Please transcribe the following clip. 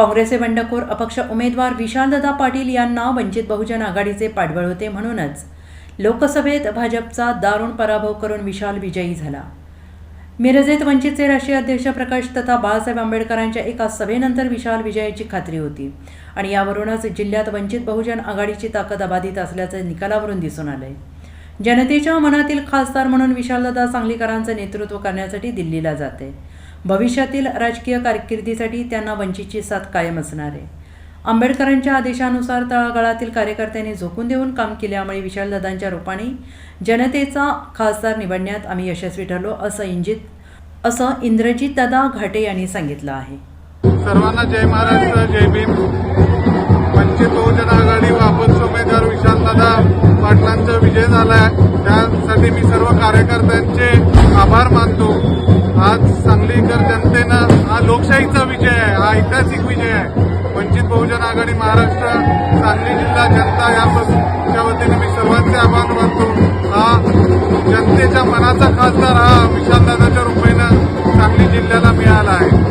काँग्रेसचे बंडखोर अपक्ष उमेदवार विशालदादा पाटील यांना वंचित बहुजन आघाडीचे पाठबळ होते म्हणूनच लोकसभेत भाजपचा दारुण पराभव करून विशाल विजयी झाला. मिरजेत वंचितचे राष्ट्रीय अध्यक्ष प्रकाश तथा बाळासाहेब आंबेडकरांच्या एका सभेनंतर विशाल विजयाची खात्री होती आणि यावरूनच जिल्ह्यात वंचित बहुजन आघाडीची ताकद अबाधित असल्याचं निकालावरून दिसून आलंय जनतेच्या मनातील खासदार म्हणून विशालदादा सांगलीकरांचं नेतृत्व करण्यासाठी दिल्लीला जाते. भविष्यातील राजकीय कारकिर्दीसाठी त्यांना वंचितची साथ कायम असणार आहे. आंबेडकरांच्या आदेशानुसार तळागाळातील कार्यकर्त्यांनी झोकून देऊन काम केल्यामुळे विशालदादांच्या रूपाने जनतेचा खासदार निवडण्यात आम्ही यशस्वी ठरलो असं इंजित असं इंद्रजित दादा घाटे यांनी सांगितलं आहे. सर्वांना जय महाराष्ट्र जय भीम. वंचित बहुजन आघाडी व अपक्ष उमेदवार विशालदादा पाटलांचा विजय झालाय. त्यासाठी मी सर्व कार्यकर्त्यांचे आभार मानतो. आज सांगलीकर जनतेनं हा लोकशाहीचा विजय आहे हा ऐतिहासिक विजय आहे. वंचित बहुजन आघाडी महाराष्ट्र सांगली जिल्हा जनता यापासूनच्या वतीने मी सर्वांचे आभार मानतो. हा जनतेच्या मनाचा खासदार हा विशालदादाच्या रुपयेनं सांगली जिल्ह्याला मिळाला आहे.